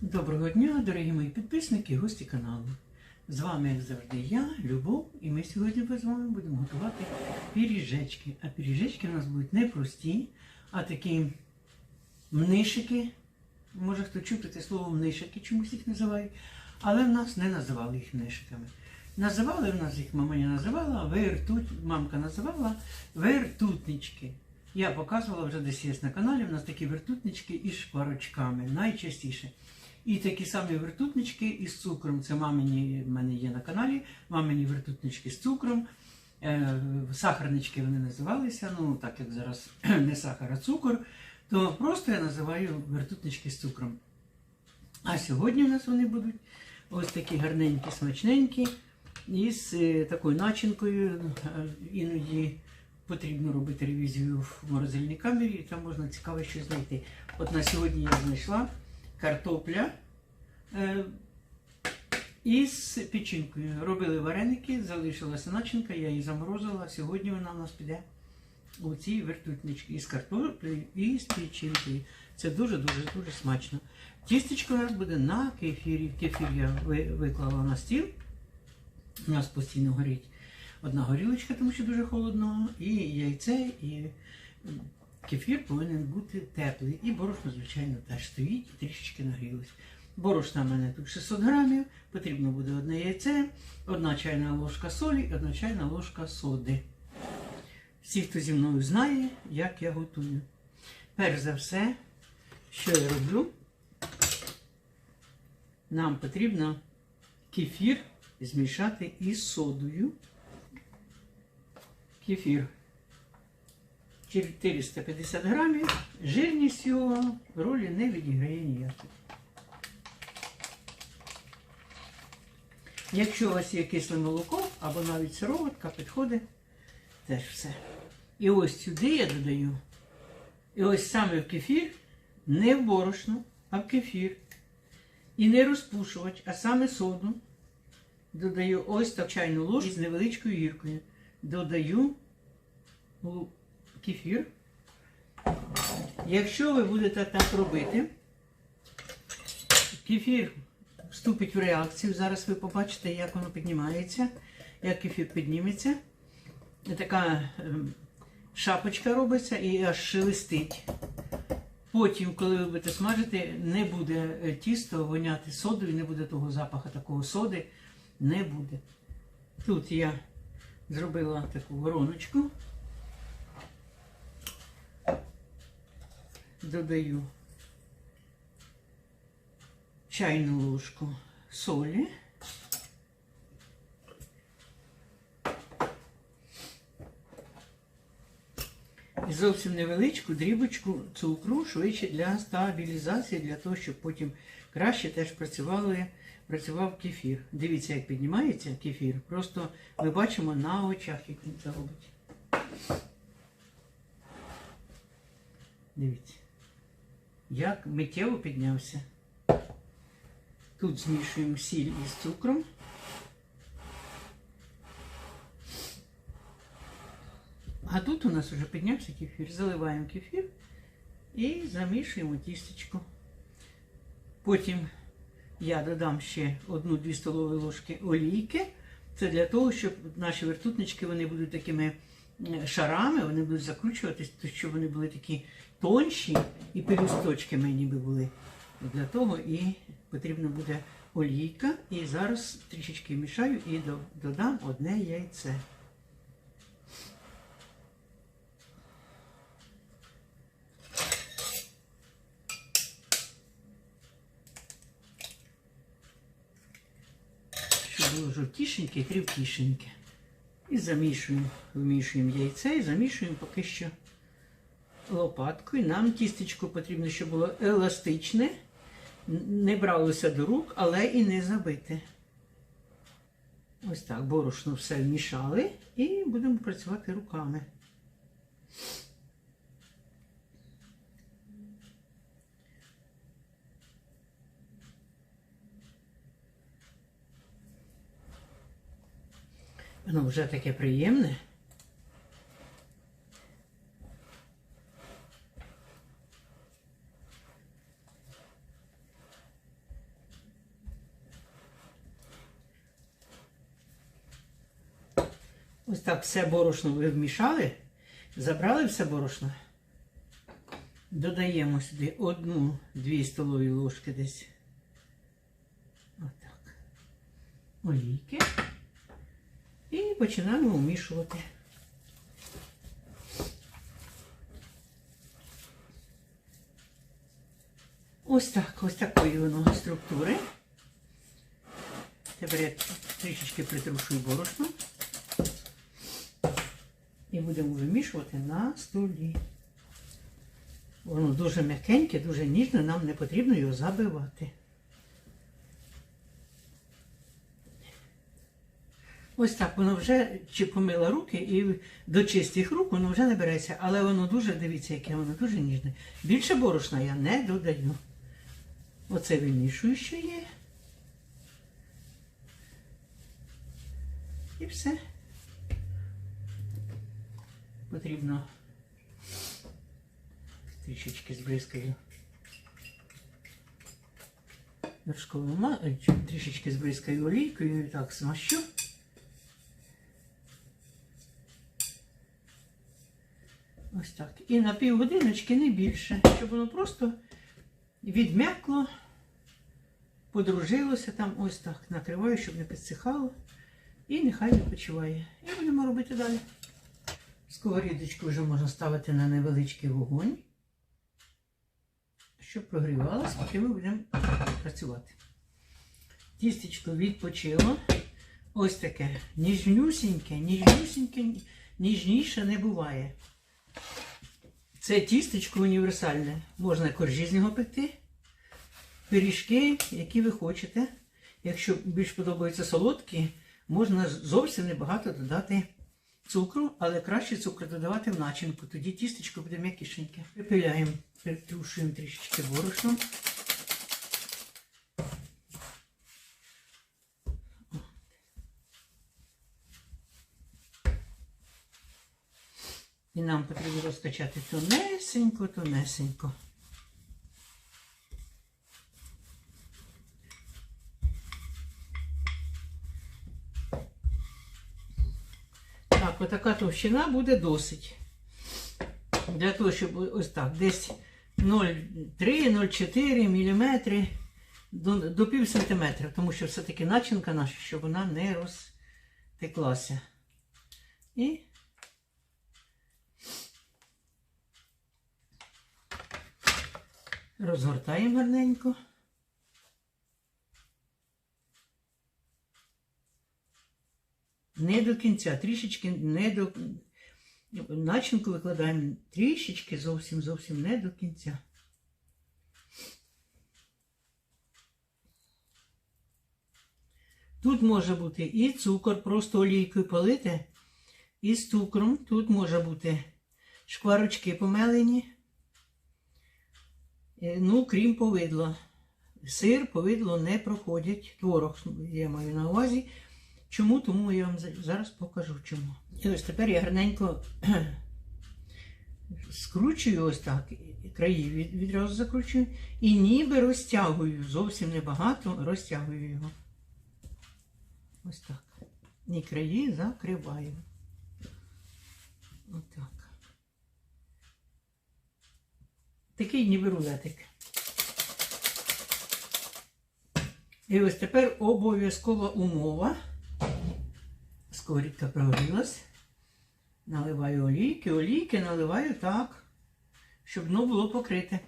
Доброго дня, дорогі мої підписники і гості каналу. З вами, як завжди, я, Любов, і ми сьогодні з вами будемо готувати пиріжечки. А пиріжечки у нас будуть не прості, а такі мнишики. Може хто чути слово мнишики, чомусь їх називають, але в нас не називали їх мнишиками. Називали в нас їх мама називала, вертут, мамка називала вертутнички. Я показувала вже десь є на каналі, у нас такі вертутнички із шкварочками, найчастіше. І такі самі вертутнички із цукром. Це мамині в мене є на каналі, мамині вертутнички з цукром. Е, сахарнички вони називалися, ну так як зараз не сахар, а цукор, то просто я називаю вертутнички з цукром. А сьогодні у нас вони будуть ось такі гарненькі, смачненькі, із е, такою начинкою. Е, Іноді потрібно робити ревізію в морозильній камері, і там можна цікаве щось знайти. От на сьогодні я знайшла картопля е, із печінкою. Робили вареники, залишилася начинка, я її заморозила. Сьогодні вона у нас піде у ці вертутнички із картоплею і з печінкою. Це дуже-дуже дуже смачно. Тістечко у нас буде на кефірі. Кефір я виклала на стіл. У нас постійно горить одна горілочка, тому що дуже холодно, і яйце, і кефір повинен бути теплий. І борошно, звичайно, теж стоїть і трішечки нагрілось. Борошна в мене тут 600 грамів, потрібно буде одне яйце, одна чайна ложка солі одна чайна ложка соди. Всі, хто зі мною знає, як я готую. Перш за все, що я роблю, нам потрібно кефір змішати із содою. Кефір 450 грамів, жирність його ролі не відіграє ніякої. Якщо у вас є кисле молоко або навіть сироватка, підходить теж все. І ось сюди я додаю, і ось саме в кефір, не в борошно, а в кефір. І не розпушувач, а саме соду. Додаю ось так чайну ложку з невеличкою гіркою. Додаю кефір. Якщо ви будете так робити, кефір вступить в реакцію. Зараз ви побачите, як воно піднімається, як кефір підніметься. Така ем, шапочка робиться і аж шелестить. Потім, коли ви будете смажити, не буде е, тісто воняти содою, не буде того запаху такого соди, не буде. Тут я зробила таку вороночку. Додаю чайну ложку солі. І зовсім невеличку дрібочку цукру, швидше для стабілізації, для того, щоб потім краще теж працювали, працював кефір. Дивіться, як піднімається кефір. Просто ми бачимо на очах, як він це робить. Дивіться, як миттєво піднявся. Тут змішуємо сіль із цукром. А тут у нас вже піднявся кефір. Заливаємо кефір і замішуємо тістечко. Потім я додам ще одну-дві столові ложки олійки. Це для того, щоб наші вертутнички вони будуть такими шарами, вони будуть закручуватись, то щоб вони були такі тонші і пелюсточками ніби були. Для того і потрібна буде олійка. І зараз трішечки мішаю і додам одне яйце. Щоб було жовтішеньке і кривкішеньке. І замішуємо, вмішуємо яйце і замішуємо поки що лопаткою. Нам тістечко потрібно, щоб було еластичне, не бралося до рук, але і не забите. Ось так, борошно все вмішали і будемо працювати руками. Воно вже таке приємне. Ось так все борошно ви вмішали, забрали все борошно. Додаємо сюди одну-дві столові ложки десь. Отак. Олійки. І починаємо вмішувати. Ось так, ось такої воно структури. Тепер я трішечки притрушую борошно. І будемо вимішувати на столі. Воно дуже м'якеньке, дуже ніжне, нам не потрібно його забивати. Ось так воно вже чи помила руки і до чистих рук воно вже не але воно дуже, дивіться, яке воно дуже ніжне. Більше борошна я не додаю. Оце вимішую, що є. І все. Потрібно трішечки збризкаю. Чи трішечки збризкаю олійкою і так смащу. Ось так. І на півгодиночки не більше, щоб воно просто відм'якло, подружилося там ось так. Накриваю, щоб не підсихало. І нехай відпочиває. І будемо робити далі. Сковорідочку вже можна ставити на невеличкий вогонь, щоб прогрівалося, поки ми будемо працювати. Тістечко відпочило. Ось таке ніжнюсіньке, ніжнюсіньке, ніжніше не буває. Це тістечко універсальне. Можна коржі з нього пекти, пиріжки, які ви хочете. Якщо більш подобаються солодкі, можна зовсім небагато додати цукру, але краще цукру додавати в начинку. Тоді тістечко буде м'якішеньке. Припиляємо, притрушуємо трішечки борошном. Нам потрібно розкачати тонесенько, тонесенько. Так, отака товщина буде досить. Для того, щоб ось так, десь 0,3-0,4 мм до, до пів сантиметра, тому що все-таки начинка наша, щоб вона не розтеклася. І розгортаємо гарненько. Не до кінця, трішечки не до. Начинку викладаємо трішечки, зовсім зовсім не до кінця. Тут може бути і цукор, просто олійкою полити, і з цукром. Тут може бути шкварочки помелені. Е, Ну, крім повидла. Сир, повидло не проходять. Творог я маю на увазі. Чому? Тому я вам зараз покажу чому. І ось тепер я гарненько скручую ось так, краї відразу закручую і ніби розтягую, зовсім небагато розтягую його. Ось так. І краї закриваю. Отак. Такий ніби рулетик. І ось тепер обов'язкова умова. Сковорідка прогрілась. Наливаю олійки, олійки наливаю так, щоб дно було покрите.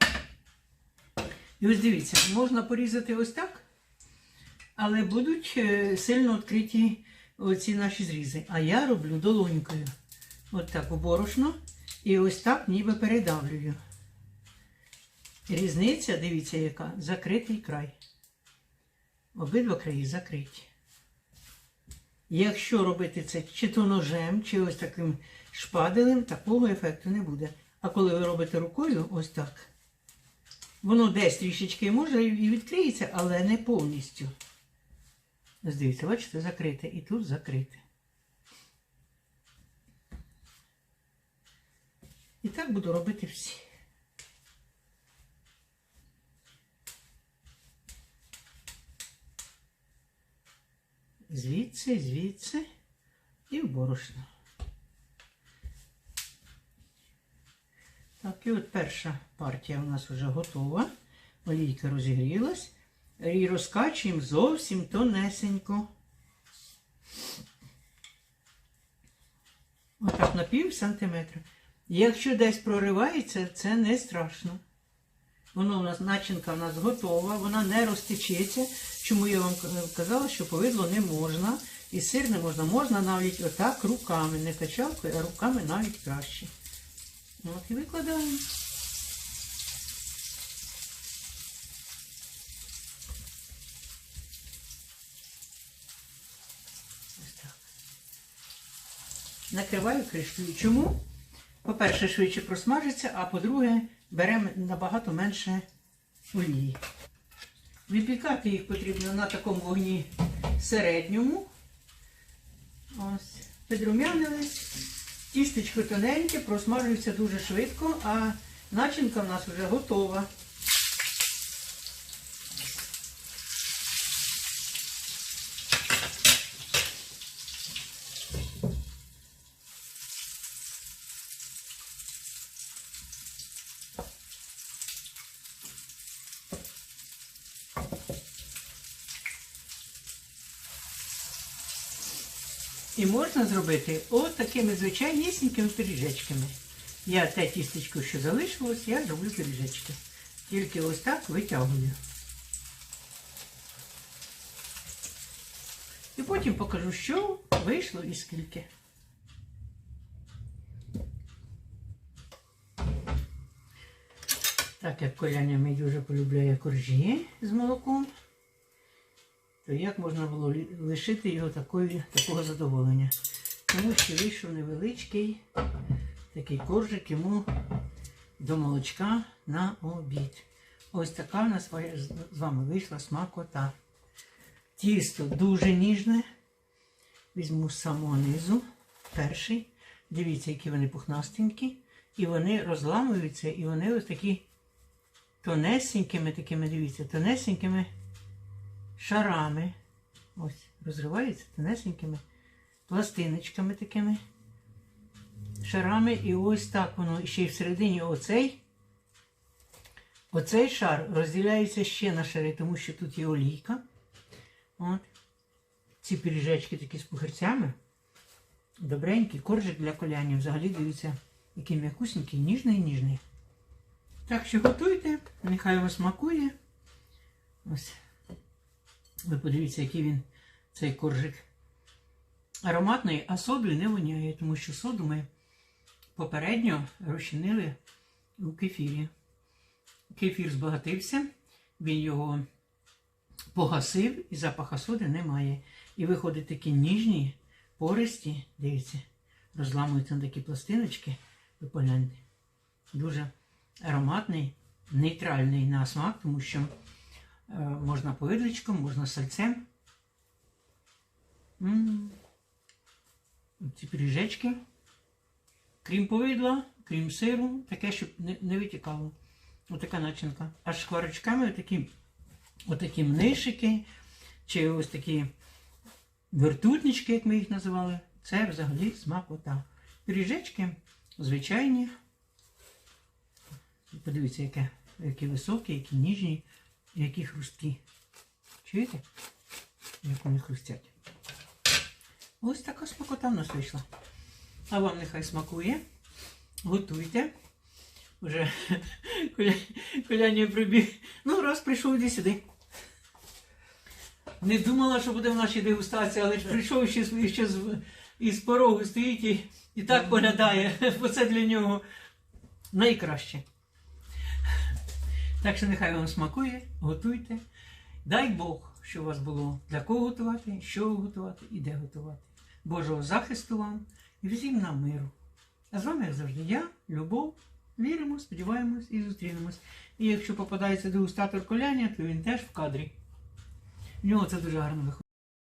І ось дивіться, можна порізати ось так, але будуть е, сильно відкриті оці наші зрізи. А я роблю долонькою. От так у борошно. І ось так ніби передавлюю. Різниця, дивіться, яка закритий край. Обидва краї закриті. Якщо робити це чи то ножем, чи ось таким шпаделем, такого ефекту не буде. А коли ви робите рукою, ось так, воно десь трішечки може і відкриється, але не повністю. Ось дивіться, бачите, закрите і тут закрите. І так буду робити всі. звідси, звідси і в борошно. Так, і от перша партія у нас вже готова. Олійка розігрілась. І розкачуємо зовсім тонесенько. Отак на пів сантиметра. Якщо десь проривається, це не страшно. Воно у нас, начинка у нас готова, вона не розтечеться. Чому я вам казала, що повидло не можна. І сир не можна. Можна навіть отак руками, не качалкою, а руками навіть краще. От і викладаємо. Накриваю кришкою. Чому? По-перше, швидше просмажиться, а по-друге, беремо набагато менше олії. Випікати їх потрібно на такому вогні середньому. Ось. Підрумянились. Тістечко тоненьке, просмажується дуже швидко, а начинка в нас вже готова. І можна зробити от звичайнісінькими пиріжечками. Я те тістечко, що залишилось, я зроблю пиріжечки. Тільки ось так витягую. І потім покажу, що вийшло і скільки. Так як Коляня мій дуже полюбляє коржі з молоком, то як можна було лишити його такої, такого задоволення? Тому що вийшов невеличкий такий коржик йому до молочка на обід. Ось така в нас з вами вийшла смакота. Тісто дуже ніжне. Візьму з самого низу перший. Дивіться, які вони пухнастенькі. І вони розламуються, і вони ось такі тонесенькими такими, дивіться, тонесенькими шарами. Ось, розриваються тонесенькими пластиночками такими шарами. І ось так воно ще й всередині оцей. Оцей шар розділяється ще на шари, тому що тут є олійка. От. Ці пиріжечки такі з пухирцями. Добренький, коржик для коляння. Взагалі дивіться, який м'якусенький, ніжний ніжний. Так що готуйте, нехай вам смакує. Ось. Ви подивіться, який він цей коржик. Ароматний, а соду не воняє, тому що соду ми попередньо розчинили у кефірі. Кефір збагатився, він його погасив і запаха соди немає. І виходить такі ніжні, пористі, дивіться, розламуються на такі пластиночки, ви. Дуже ароматний, нейтральний на смак, тому що можна повидличком, можна сальцем. Ці пиріжечки. Крім повидла, крім сиру, таке, щоб не, не витікало. Отака начинка. Аж шкварочками отакі, отакі мнишики, чи ось такі вертутнички, як ми їх називали. Це взагалі смакота. Пиріжечки звичайні. Подивіться, яке, які високі, які ніжні, які хрусткі. Чуєте? Як вони хрустять. Ось така смакота в нас вийшла. А вам нехай смакує. Готуйте. Уже коля, прибіг. Ну, раз прийшов іди сюди. Не думала, що буде в нашій дегустації, але прийшов ще, ще з, із порогу стоїть і, і так поглядає, бо це для нього найкраще. Так що нехай вам смакує, готуйте. Дай Бог, що у вас було для кого готувати, що готувати і де готувати. Божого захисту вам і всім нам миру. А з вами, як завжди, я, Любов. Віримо, сподіваємось і зустрінемось. І якщо попадається дегустатор коляня, то він теж в кадрі. В нього це дуже гарно виходить.